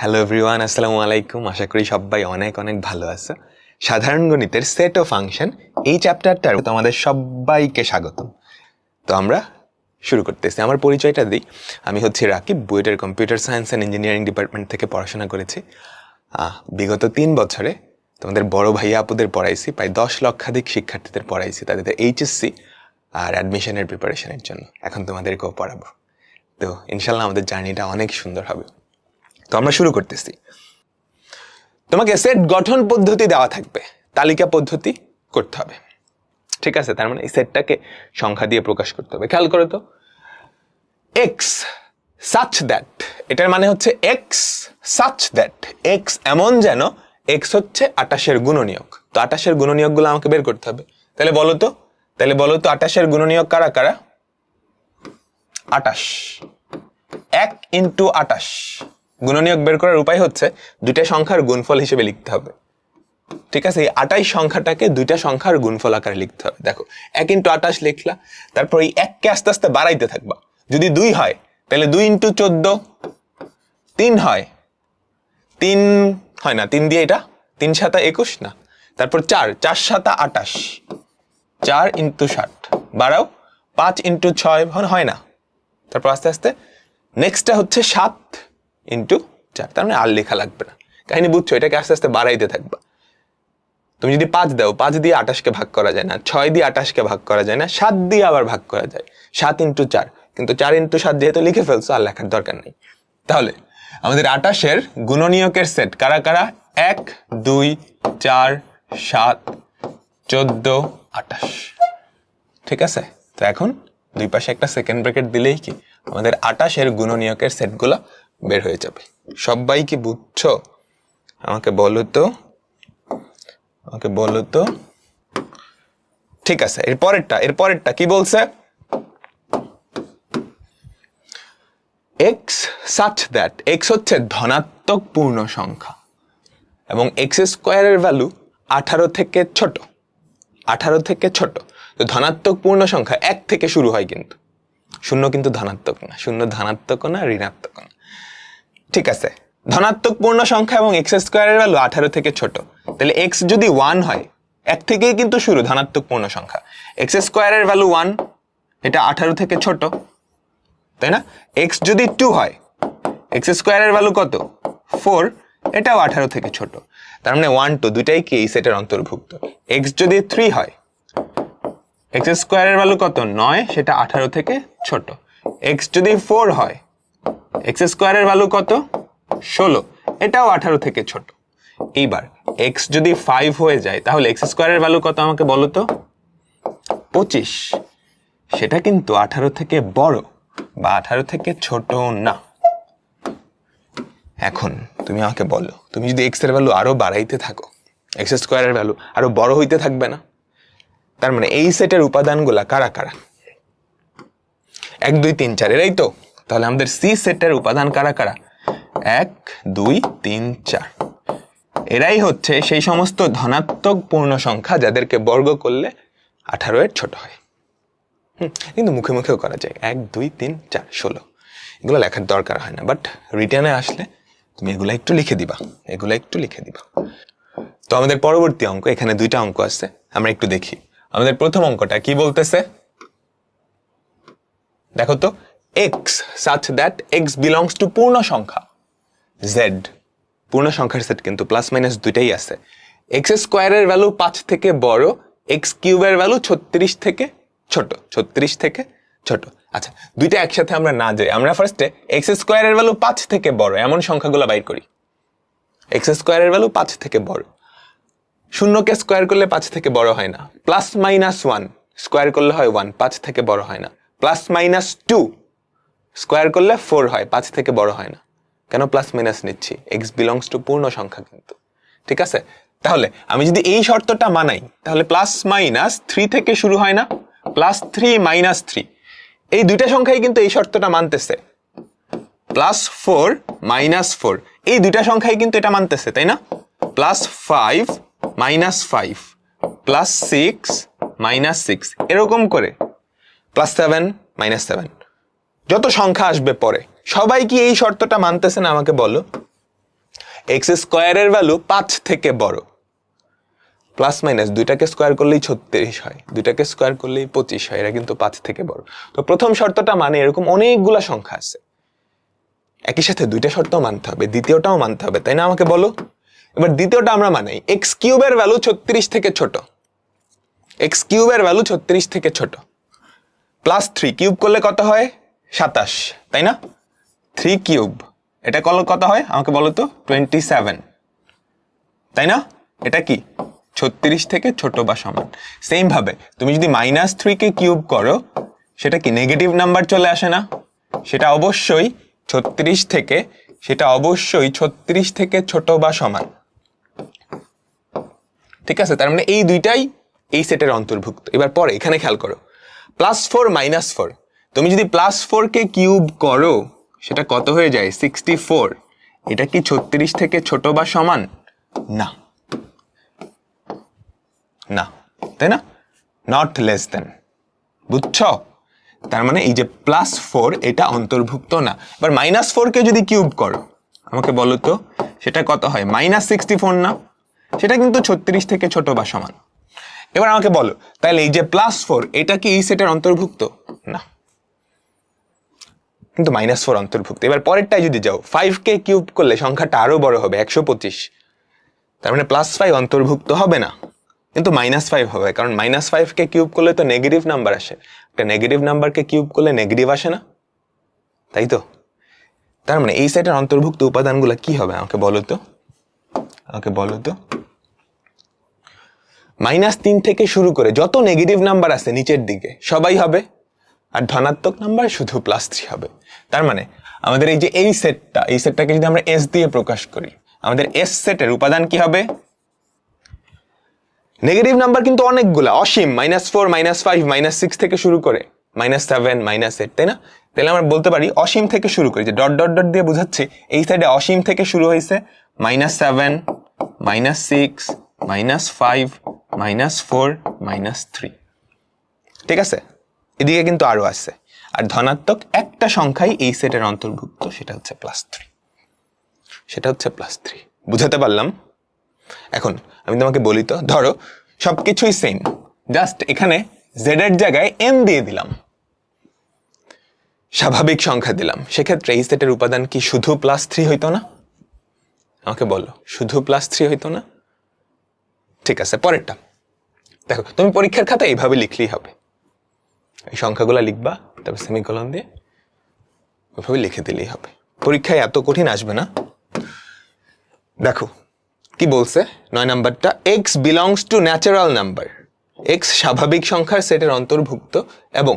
Hello everyone আসসালামু আলাইকুম। আশা করি সবাই অনেক অনেক ভালো আছে। সাধারণ গণিতের সেট ও ফাংশন এই চ্যাপ্টারটার তোমাদের সবাইকে স্বাগতম। তো আমরা শুরু করতেছি। আমার পরিচয়টা দিই। আমি হচ্ছি রাকিব, বুয়েটের computer science and engineering department থেকে পড়াশোনা করেছি। বিগত তিন বছরে তোমাদের বড় ভাইয়া আপুদের পড়াইছি। প্রায় দশ লক্ষাধিক শিক্ষার্থীদের পড়াইছি তাদের এইচএসসি আর অ্যাডমিশনের প্রিপারেশনের জন্য। এখন তোমাদেরকেও পড়াবো। তো ইনশাল্লাহ আমাদের জার্নিটা অনেক সুন্দর হবে। তো আমরা শুরু করতেছি। তোমাকে সেট গঠন পদ্ধতি দেওয়া থাকবে, তালিকা পদ্ধতি করতে হবে। ঠিক আছে? তার মানে এই সেটটাকে সংখ্যা দিয়ে প্রকাশ করতে হবে। খেয়াল করো তো। এক্স সাচ দ্যাট এটার মানে হচ্ছে এক্স সাচ দ্যাট এক্স এমন যেন এক্স হচ্ছে আটাশের গুণনীয়ক। তো আটাশের গুণনীয়কগুলো আমাকে বের করতে হবে। তাহলে বলো তো, তাহলে বলো তো আটাশের গুণনীয়ক কারা কারা? আটাশ এক ইন্টু আটাশ গুণনীয়ক বের করার উপায় হচ্ছে দুইটা সংখ্যার গুণফল হিসেবে লিখতে হবে। ঠিক আছে? এই আটাইশ সংখ্যাটাকে দুইটা সংখ্যার গুণফল আকারে লিখতে হবে। দেখো, এক ইন্টু আটাশ লিখলা, তারপর এই এককে আস্তে আস্তে বাড়াইতে থাকবা। যদি দুই হয়, তাহলে দুই ইন্টু চোদ্দ, তিন হয়। তিন হয় না, তিন দিয়ে এটা? তিন সাতা একুশ না? তারপর চার চার সাতা আটাশ। চার ইন্টু ষাট, বাড়াও। পাঁচ ইন্টু ছয়, হয় না তারপর আস্তে আস্তে নেক্সটটা হচ্ছে সাত। ইন্টু চার। তার মানে আর লেখা লাগবে না। কাহিনী বুঝছ? এটাকে আস্তে আস্তে বাড়াইতে থাকবা। তুমি যদি পাঁচ দাও, পাঁচ দিয়ে আটাশকে ভাগ করা যায় না, ছয় দিয়ে আটাশকে ভাগ করা যায় না, সাত দিয়ে আবার ভাগ করা যায়। সাত ইন্টু চার। কিন্তু চার ইন্টু সাত যেহেতু লিখে ফেলছো, আর লেখার দরকার নেই। তাহলে, আমাদের আটাশের গুণনীয়কের সেট কারা কারা? এক, দুই, চার, সাত, চোদ্দ আটাশ ঠিক আছে? তো এখন দুই পাশে একটা সেকেন্ড ব্র্যাকেট দিলেই কি? আমাদের আটাশের গুণনীয়কের সেটগুলো বের হয়ে যাবে। সবাই কি বুঝছ? আমাকে বলো তো। আমাকে বলো তো। ঠিক আছে, এর পরেরটা এর পরেরটা কি বলছে? এক্স সাচ দ্যাট এক্স হচ্ছে ধনাত্মক পূর্ণ সংখ্যা এবং এক্স স্কোয়ারের ভ্যালু আঠারো থেকে ছোট। আঠারো থেকে ছোট। তো ধনাত্মক পূর্ণ সংখ্যা এক থেকে শুরু হয় কিন্তু। শূন্য কিন্তু ধনাত্মক না, শূন্য ধনাত্মক না, ঋণাত্মক না। ঠিক আছে। ধনাত্মক পূর্ণ সংখ্যা এবং এক্স স্কোয়ারের ভ্যালু আঠারো থেকে ছোট। তাহলে এক্স যদি ওয়ান হয়, এক থেকেই কিন্তু শুরু ধনাত্মক পূর্ণ সংখ্যা। এক্স স্কোয়ারের ভ্যালু ওয়ান এটা আঠারো থেকে ছোট, তাই না? এক্স যদি টু হয় এক্স স্কোয়ারের ভ্যালু কত? ফোর এটাও আঠারো থেকে ছোট। তার মানে ওয়ান টু দুইটাই কি এই সেটের অন্তর্ভুক্ত? এক্স যদি থ্রি হয় এক্স স্কোয়ারের ভ্যালু কত? নয়, সেটা আঠারো থেকে ছোট। এক্স যদি ফোর হয় এক্স স্কোয়ারের ভ্যালু কত? ষোলো। এটাও আঠারো থেকে ছোট। এইবার এক্স যদি ফাইভ হয়ে যায়, তাহলে এক্স স্কোয়ারের ভ্যালু কত আমাকে বলো তো? পঁচিশ। সেটা কিন্তু আঠারো থেকে বড় বা আঠারো থেকে ছোট না। এখন তুমি আমাকে বলো, তুমি যদি এক্সের ভ্যালু আরও বাড়াইতে থাকো এক্স স্কোয়ারের ভ্যালু আরও বড় হইতে থাকবে না? তার মানে এই সেটের উপাদানগুলা কারা কারা? এক, দুই, তিন, চার, এরাই তো। তাহলে আমাদের সি সেটের উপাদান কারা কারা? এক, দুই, তিন, চার। এরাই হচ্ছে সেই সমস্ত ধনাত্মক পূর্ণ সংখ্যা যাদেরকে বর্গ করলে আঠারো এর ছোট হয়। কিন্তু মুখে মুখেও করা যায়। এক, দুই, তিন, চার, ষোলো। এগুলো লেখার দরকার হয় না বাট রিটার্নে আসলে তুমি এগুলো একটু লিখে দিবা। এগুলো একটু লিখে দিবা। তো আমাদের পরবর্তী অঙ্ক, এখানে দুইটা অঙ্ক আছে, আমরা একটু দেখি। আমাদের প্রথম অঙ্কটা কি বলতেছে? দেখো তো। X such that x belongs to পূর্ণ সংখ্যা। জেড পূর্ণ সংখ্যার সেট কিন্তু প্লাস মাইনাস দুইটাই আছে। এক্স স্কোয়ারের ভ্যালু পাঁচ থেকে বড় এক্স কিউবের ভ্যালু ছত্রিশ থেকে ছোট, ছত্রিশ থেকে ছোট। আচ্ছা দুইটা একসাথে আমরা না যাই, আমরা ফার্স্টে এক্স স্কোয়ারের ভ্যালু পাঁচ থেকে বড়, এমন সংখ্যাগুলো বাইর করি। এক্স স্কোয়ারের ভ্যালু পাঁচ থেকে বড়। শূন্যকে স্কোয়ার করলে পাঁচ থেকে বড় হয় না। প্লাস মাইনাস ওয়ান স্কোয়ার করলে হয় ওয়ান পাঁচ থেকে বড় হয় না। প্লাস মাইনাস টু স্কোয়ার করলে ফোর হয়, পাঁচ থেকে বড় হয় না। কেন প্লাস মাইনাস নিচ্ছি? এক্স বিলংস টু পূর্ণ সংখ্যা কিন্তু। ঠিক আছে? তাহলে আমি যদি এই শর্তটা মানাই, তাহলে প্লাস মাইনাস থ্রি থেকে শুরু হয় না, প্লাস থ্রি মাইনাস থ্রি এই দুইটা সংখ্যাই কিন্তু এই শর্তটা মানতেছে। প্লাস ফোর মাইনাস ফোর এই দুইটা সংখ্যাই কিন্তু এটা মানতেছে, তাই না? Plus five minus five plus six minus six এরকম করে। প্লাস সেভেন মাইনাস সেভেন যত সংখ্যা আসবে পরে। সবাই কি এই শর্তটা মানতেছে না আমাকে বলো? এক্স স্কোয়ারের ভ্যালু পাঁচ থেকে বড়। প্লাস মাইনাস দুইটাকে স্কোয়ার করলেই ছত্রিশ হয়, দুইটাকে স্কোয়ার করলেই পঁচিশ হয়, এরা কিন্তু পাঁচ থেকে বড়। তো প্রথম শর্তটা মানে এরকম অনেকগুলা সংখ্যা আছে। একই সাথে দুইটা শর্ত মানতে হবে, দ্বিতীয়টাও মানতে হবে, তাই না আমাকে বলো? এবার দ্বিতীয়টা আমরা মানাই এক্স কিউবের ভ্যালু ছত্রিশ থেকে ছোট। এক্স কিউবের ভ্যালু ছত্রিশ থেকে ছোট। প্লাস থ্রি কিউব করলে কত হয়? সাতাশ, তাই না? থ্রি কিউব এটা কল কত হয়? আমাকে বলো তো টোয়েন্টি সেভেন তাই না? এটা কি? ছত্রিশ থেকে ছোট বা সমান। সেম ভাবে, তুমি যদি মাইনাস থ্রিকে কিউব করো, সেটা কি নেগেটিভ নাম্বার চলে আসে না? সেটা অবশ্যই ছত্রিশ থেকে, সেটা অবশ্যই ছত্রিশ থেকে ছোট বা সমান। ঠিক আছে? তার মানে এই দুইটাই এই সেটের অন্তর্ভুক্ত। এবার পরে, এখানে খেয়াল করো। প্লাস ফোর মাইনাস ফোর তুমি যদি প্লাস ফোরকে কিউব করো, সেটা কত হয়ে যায়? সিক্সটি ফোর এটা কি ছত্রিশ থেকে ছোট বা সমান? না। না। তাই না? নট লেস দেন বুঝছ? তার মানে এই যে প্লাস ফোর এটা অন্তর্ভুক্ত না। এবার মাইনাস ফোরকে যদি কিউব করো, আমাকে বলো তো, সেটা কত হয়? মাইনাস সিক্সটি ফোর না সেটা কিন্তু ছত্রিশ থেকে ছোট বা সমান। এবার আমাকে বলো, তাহলে এই যে প্লাস ফোর এটা কি এই সেটের অন্তর্ভুক্ত? না। কিন্তু মাইনাস ফোর অন্তর্ভুক্ত। এবার পরেরটাই যদি যাও ফাইভ কে কিউব করলে সংখ্যাটা আরও বড় হবে, একশো পঁচিশ। তার মানে প্লাস ফাইভ অন্তর্ভুক্ত হবে না, কিন্তু মাইনাস ফাইভ হবে, কারণ মাইনাস ফাইভকে কিউব করলে তো নেগেটিভ নাম্বার আসে। একটা নেগেটিভ নাম্বারকে কিউব করলে নেগেটিভ আসে না, তাই তো? তার মানে এই সেটের অন্তর্ভুক্ত উপাদানগুলো কি হবে, আমাকে বলো তো? আমাকে বলো তো? মাইনাস তিন থেকে শুরু করে যত নেগেটিভ নাম্বার আছে নিচের দিকে, সবাই হবে, আর ধনাত্মক নাম্বার শুধু প্লাস থ্রি হবে। তার মানে আমাদের এই যে এই সেটটা এই সেটটাকে যদি আমরা এস দিয়ে প্রকাশ করি, আমাদের এস সেটের উপাদান কি হবে? নেগেটিভ নাম্বার কিন্তু অনেকগুলা, অসীম minus four minus five minus six থেকে শুরু করে মাইনাস সেভেন মাইনাস এইট তাই না? তাহলে আমরা বলতে পারি অসীম থেকে শুরু করি, যে ডট ডট ডট দিয়ে বোঝাচ্ছি, এই সাইডে অসীম থেকে শুরু হয়েছে minus seven minus six minus five minus four minus three ঠিক আছে? এদিকে কিন্তু আরও আছে। আর ধনাত্মক একটা সংখ্যাই এই সেটের অন্তর্ভুক্ত, সেটা হচ্ছে প্লাস থ্রি সেটা হচ্ছে প্লাস থ্রি বুঝাতে পারলাম? এখন আমি তোমাকে বলি তো, ধরো, সবকিছুই সেম জাস্ট এখানে জেড এর জায়গায় এন দিয়ে দিলাম। স্বাভাবিক সংখ্যা দিলাম। সেক্ষেত্রে এই সেটের উপাদান কি শুধু প্লাস থ্রি হইতো না? আমাকে বলো, শুধু প্লাস থ্রি হইতো না? ঠিক আছে, পরেরটা। দেখো, তুমি পরীক্ষার খাতা এইভাবে লিখলেই হবে। এই সংখ্যাগুলো লিখবা তারপর সেমিকলন দিয়ে ওইভাবে লিখে দিলেই হবে। পরীক্ষায় এত কঠিন আসবে না। দেখো, কি বলছে? নয় নাম্বারটা x belongs to natural number x স্বাভাবিক সংখ্যার সেটের অন্তর্ভুক্ত এবং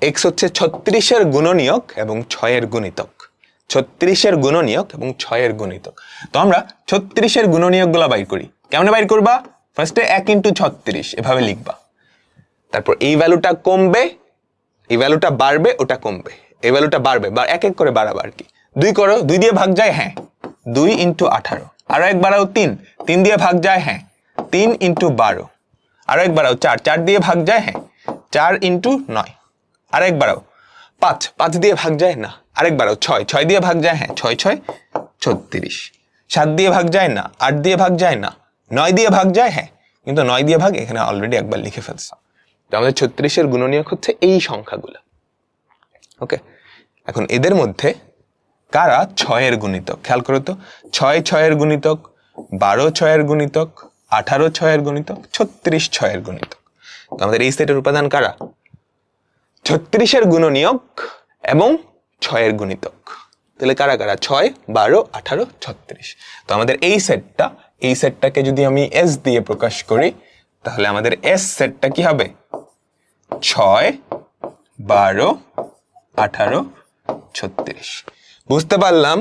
এক্স হচ্ছে ছত্রিশের গুণনীয়ক এবং ছয়ের গুণিতক। ছত্রিশের গুণনীয়ক এবং ছয়ের গুণিতক। তো আমরা ছত্রিশের গুণনীয়কগুলো বাইর করি। কেমন বাইর করবা? ফার্স্টে এক ইন্টু ছত্রিশ, এভাবে লিখবা। তারপর এই ভ্যালুটা কমবে এই ভ্যালুটা বাড়বে, ওটা কমবে। এই ভ্যালুটা বাড়বে, বা এক এক করে বাড়াবো আর কি। দুই করো, দুই দিয়ে ভাগ যায় হ্যাঁ। দুই ইন্টু আঠারো। আরও এক বাড়াও, তিন। তিন দিয়ে ভাগ যায় হ্যাঁ। তিন ইন্টু বারো। আরও এক বাড়াও, চার। চার দিয়ে ভাগ যায় হ্যাঁ। চার ইন্টু নয়। আর এক বাড়াও। পাঁচ। পাঁচ দিয়ে ভাগ যায়, না। আরেক বাড়াও, ছয়। ছয় দিয়ে ভাগ যায় হ্যাঁ। ছয় ছয়, ছত্রিশ। সাত দিয়ে ভাগ যায়, না। আট দিয়ে ভাগ যায়, না। নয় দিয়ে ভাগ যায় হ্যাঁ। কিন্তু নয় দিয়ে ভাগ এখানে অলরেডি একবার লিখে ফেলছে। তো আমাদের ছত্রিশের গুণনীয়ক হচ্ছে এই সংখ্যাগুলো। ওকে এখন এদের মধ্যে কারা ছয়ের গুণিতক? খেয়াল করো তো, ছয় ছয়ের গুণিতক, বারো ছয়ের গুণিতক, আঠারো ছয়ের গুণিতক, ছত্রিশ ছয়ের গুণিতক। তো আমাদের এই সেটের উপাদান কারা? ছত্রিশের গুণনীয়ক এবং ছয়ের গুণিতক। তাহলে কারা কারা? ছয়, বারো, আঠারো, ছত্রিশ। তো আমাদের এই সেটটা, এই সেটটাকে যদি আমি এস দিয়ে প্রকাশ করি, তাহলে আমাদের এস সেটটা কি হবে? ছয় বারো আঠারো ছত্রিশ। বুঝতে পারলাম?